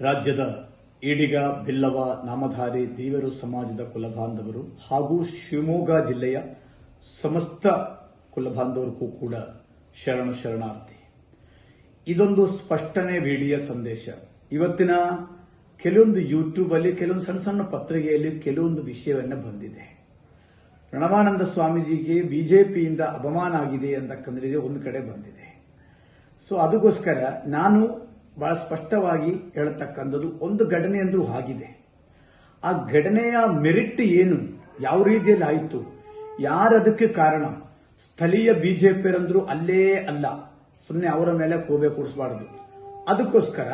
ರಾಜ್ಯದ ಈಡಿಗ ಬಿಲ್ಲವ ನಾಮಧಾರಿ ದೇವರು ಸಮಾಜದ ಕುಲಬಾಂಧವರು ಹಾಗೂ ಶಿವಮೊಗ್ಗ ಜಿಲ್ಲೆಯ ಸಮಸ್ತ ಕುಲಬಾಂಧವರಿಗೂ ಕೂಡ ಶರಣ ಶರಣಾರ್ಥಿ. ಇದೊಂದು ಸ್ಪಷ್ಟನೆ ವಿಡಿಯೋ ಸಂದೇಶ. ಇವತ್ತಿನ ಕೆಲವೊಂದು ಯೂಟ್ಯೂಬ್ ಅಲ್ಲಿ, ಕೆಲವೊಂದು ಸಣ್ಣ ಸಣ್ಣ ಪತ್ರಿಕೆಯಲ್ಲಿ ಕೆಲವೊಂದು ವಿಷಯವನ್ನ ಬಂದಿದೆ. ಪ್ರಣವಾನಂದ ಸ್ವಾಮೀಜಿಗೆ ಬಿಜೆಪಿಯಿಂದ ಅಪಮಾನ ಆಗಿದೆ ಅಂತಕ್ಕಂದ್ರೆ ಒಂದು ಕಡೆ ಬಂದಿದೆ. ಸೊ ಅದಕ್ಕೋಸ್ಕರ ನಾನು ಬಹಳ ಸ್ಪಷ್ಟವಾಗಿ ಹೇಳತಕ್ಕಂಥದ್ದು ಒಂದು ಘಟನೆ ಅಂದರೂ ಆಗಿದೆ. ಆ ಘಟನೆಯ ಮೆರಿಟ್ ಏನು? ಯಾವ ರೀತಿಯಲ್ಲಿ ಆಯಿತು? ಯಾರದಕ್ಕೆ ಕಾರಣ? ಸ್ಥಳೀಯ ಬಿಜೆಪಿಯರಂದ್ರು ಅಲ್ಲೇ ಅಲ್ಲ. ಸುಮ್ಮನೆ ಅವರ ಮೇಲೆ ಕೋಬೆ ಕೂಡಿಸಬಾರದು ಅದಕ್ಕೋಸ್ಕರ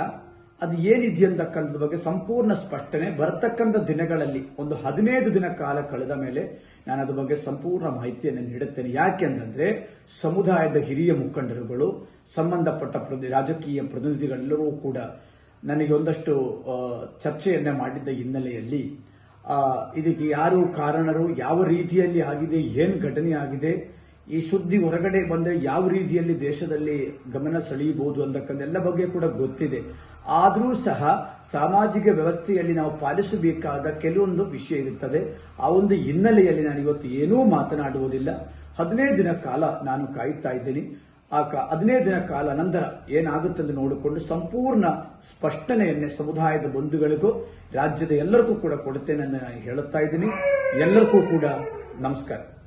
ಅದು ಏನಿದೆ ಅಂತಕ್ಕಂಥದ್ರ ಬಗ್ಗೆ ಸಂಪೂರ್ಣ ಸ್ಪಷ್ಟನೆ ಬರತಕ್ಕಂಥ ದಿನಗಳಲ್ಲಿ, ಒಂದು ಹದಿನೈದು ದಿನ ಕಾಲ ಕಳೆದ ಮೇಲೆ ನಾನು ಅದ್ರ ಬಗ್ಗೆ ಸಂಪೂರ್ಣ ಮಾಹಿತಿಯನ್ನು ನೀಡುತ್ತೇನೆ. ಯಾಕೆಂತಂದ್ರೆ ಸಮುದಾಯದ ಹಿರಿಯ ಮುಖಂಡರುಗಳು, ಸಂಬಂಧಪಟ್ಟ ರಾಜಕೀಯ ಪ್ರತಿನಿಧಿಗಳೆಲ್ಲರೂ ಕೂಡ ನನಗೆ ಒಂದಷ್ಟು ಚರ್ಚೆಯನ್ನೇ ಮಾಡಿದ್ದ ಹಿನ್ನೆಲೆಯಲ್ಲಿ ಇದಕ್ಕೆ ಯಾರು ಕಾರಣರು, ಯಾವ ರೀತಿಯಲ್ಲಿ ಆಗಿದೆ, ಏನು ಘಟನೆ ಆಗಿದೆ ಈ ಸುದ್ದಿ ಹೊರಗಡೆ ಬಂದ್ರೆ ಯಾವ ರೀತಿಯಲ್ಲಿ ದೇಶದಲ್ಲಿ ಗಮನ ಸೆಳೆಯಬಹುದು ಎಲ್ಲ ಬಗ್ಗೆ ಕೂಡ ಗೊತ್ತಿದೆ. ಆದರೂ ಸಹ ಸಾಮಾಜಿಕ ವ್ಯವಸ್ಥೆಯಲ್ಲಿ ನಾವು ಪಾಲಿಸಬೇಕಾದ ಕೆಲವೊಂದು ವಿಷಯ ಇರುತ್ತದೆ. ಆ ಒಂದು ಹಿನ್ನೆಲೆಯಲ್ಲಿ ನಾನು ಇವತ್ತು ಏನೂ ಮಾತನಾಡುವುದಿಲ್ಲ. ಹದಿನೈದು ದಿನ ಕಾಲ ನಾನು ಕಾಯುತ್ತಾ ಇದ್ದೀನಿ. ಆ ಕ- ಹದಿನೈದು ದಿನ ಕಾಲ ನಂತರ ಏನಾಗುತ್ತೆ ಅಂತ ನೋಡಿಕೊಂಡು ಸಂಪೂರ್ಣ ಸ್ಪಷ್ಟನೆಯನ್ನೇ ಸಮುದಾಯದ ಬಂಧುಗಳಿಗೂ, ರಾಜ್ಯದ ಎಲ್ಲರಿಗೂ ಕೂಡ ಕೊಡುತ್ತೇನೆ ಎಂದು ನಾನು ಹೇಳುತ್ತಾ ಇದ್ದೀನಿ. ಎಲ್ಲರಿಗೂ ಕೂಡ ನಮಸ್ಕಾರ.